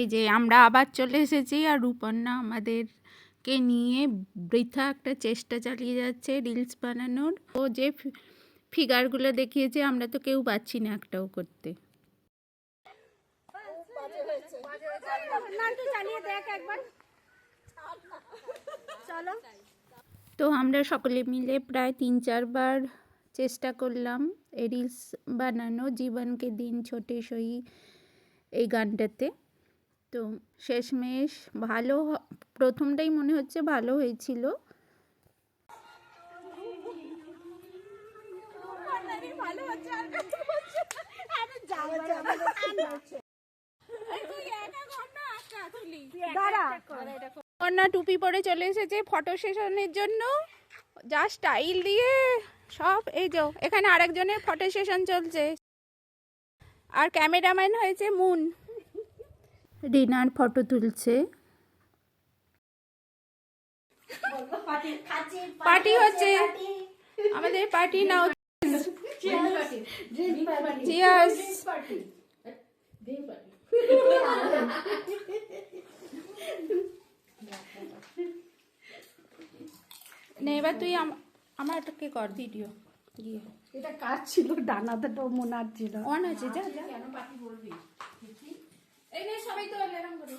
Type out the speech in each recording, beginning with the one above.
এই যে আমরা আবার চলে এসেছি আর রূপর্ণা আমাদেরকে নিয়ে বৃথা একটা চেষ্টা চালিয়ে যাচ্ছে রিলস বানানোর। ও যে ফিগারগুলো দেখিয়েছে আমরা তো কেউ পাচ্ছি না একটাও করতে। তো আমরা সকলে মিলে প্রায় তিন চারবার চেষ্টা করলাম এই রিলস বানানো জীবনকে দিন ছোটে সই এই গানটাতে। তো শেষমেশ ভালো প্রথমটাই মনে হচ্ছে ভালো হয়েছিল। টুপি পরে চলে এসেছে ফটো সেশনের জন্য। যা স্টাইল দিয়ে সব এই যে এখানে আরেকজনের ফটো সেশন চলছে। আর ক্যামেরাম্যান হয়েছে মুন। রিনার ফটো তুলছে। পার্টি হচ্ছে। আমাদের পার্টি নে এবার তুই আম- আমারটাকে কর ভিডিও। গিয়ে এটা কাজ ছিল? ডানাতে তো মোনার ছিল। অন আছে যা। যা এই নে সবাই তো এরকম করে।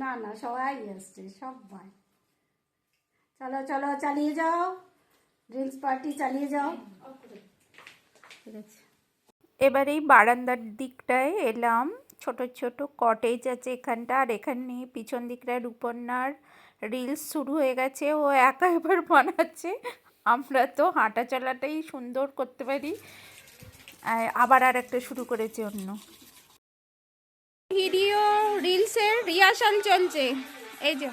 না না সবাই আসছে সবাই চলো চলো চালিয়ে যাও। রিলস পার্টি চালিয়ে যাও। ঠিক আছে। এবার এই বারান্দার দিকটায় এলাম। ছোট ছোট কটেজ আছে এখানটা আর এখানে পিছন দিকটায় রূপন্যার রিলস শুরু হয়ে গেছে। ও একা এবার বানাচ্ছে। আমরা তো হাঁটা চলাটাই সুন্দর করতে পারি। আবার আর একটা শুরু করেছে অন্য। ভিডিও রিলসের রিহার্সাল চলছে। এই যে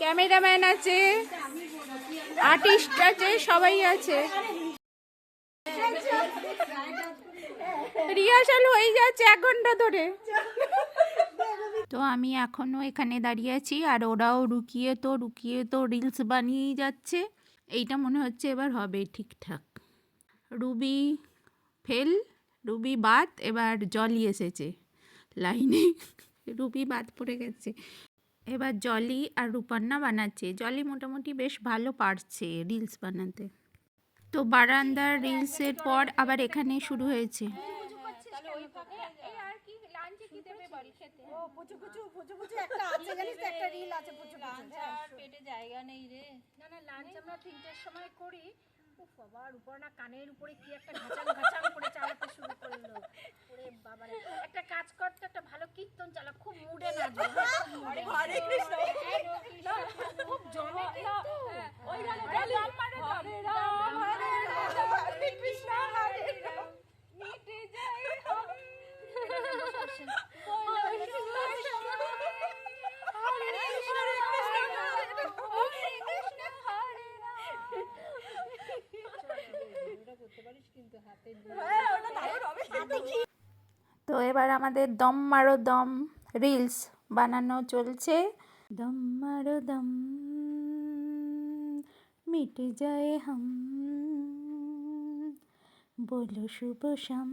ক্যামেরাম্যান আছে আর্টিস্ট আছে সবাই আছে। রিহার্সাল হয়ে যাচ্ছে এক ঘণ্টা ধরে। তো আমি এখনও এখানে দাঁড়িয়ে আছি আর ওরাও রুকিয়ে তো রুকিয়ে তো রিলস বানিয়েই যাচ্ছে। এইটা মনে হচ্ছে এবার হবে ঠিকঠাক। রুবি ফেল রুবি বাদ এবার জলি এসেছে লাইনে। রুবি বাদ পড়ে গেছে। এবার জলি আর রূপান্না বানাচ্ছে। জলি মোটামুটি বেশ ভালো পারছে রিলস বানাতে। তো বারান্দার রিলসের পর আবার এখানে শুরু হয়েছে। পেটে জায়গা নেই রে। না না লাঞ্চ আমরা তিনটের সময় করি। উফ উপর না কানের উপরে কি একটা ঘাচাং ঘাচাং করে চালাতে শুরু করল। ওরে বাবারে একটা কাজ করতে একটা ভালো কীর্তন চালা খুব মুডে নাচবে হরে হরে কৃষ্ণ খুব জমে কিন্তু ওই গানে হরে রাম মানে হরে রাম হরে রাম হরে কৃষ্ণ হরে রাম মিটে যায় হাম হরে কৃষ্ণ হরে কৃষ্ণ হরে কৃষ্ণ হরে তো এবার আমাদের দম মারো দম রিলস বানানো চলছে। দম মারো দম মিটে যায় হাম বলো শুভ শাম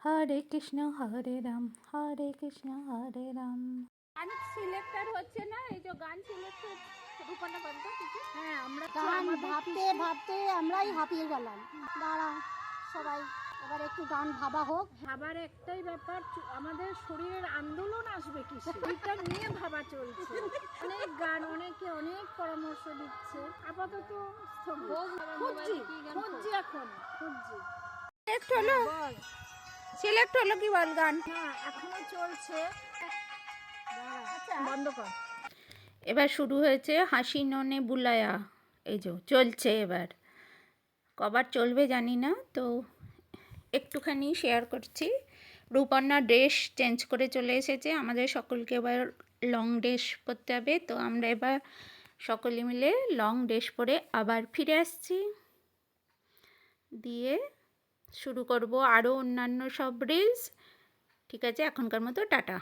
হরে কৃষ্ণ হরে রাম হরে কৃষ্ণ হরে রাম। গান সিলেক্টর হচ্ছে না এই যে গান সিলেক্ট রূপনা বন্ধ কিছু? হ্যাঁ আমরা গান ভাবতে ভাবতে আমরাই হাঁপিয়ে গেলাম। দাঁড়া সবাই এবার একটু গান ভাবা হোক। ভাবার একটাই ব্যাপার চু- আমাদের শরীরের আন্দোলন আসবে কি এটা নিয়ে ভাবা চলছে। অনেক গান অনেকে অনেক পরামর্শ দিচ্ছে। আপাতত। খুঁজছি খুঁজছি। এখন খুঁজছি। সিলেক্ট হলো? সিলেক্ট হলো কি বল গান? না এখনও চলছে। দাঁড়া, বন্ধ কর। এবার শুরু হয়েছে হাসি ননে বুলায়া। এই যে, চলছে এবার। কবার চলবে জানি না, তো একটুখানি শেয়ার করছি। রূপর্ণা ড্রেস চেঞ্জ করে চলে এসেছে। আমাদের সকলকে এবার লং ড্রেস পরতে হবে। তো আমরা এবার সকলে মিলে লং ড্রেস পরে আবার ফিরে আসছি। দিয়ে শুরু করব আরও অন্যান্য সব রিলস ঠিক আছে, এখনকার মতো টাটা।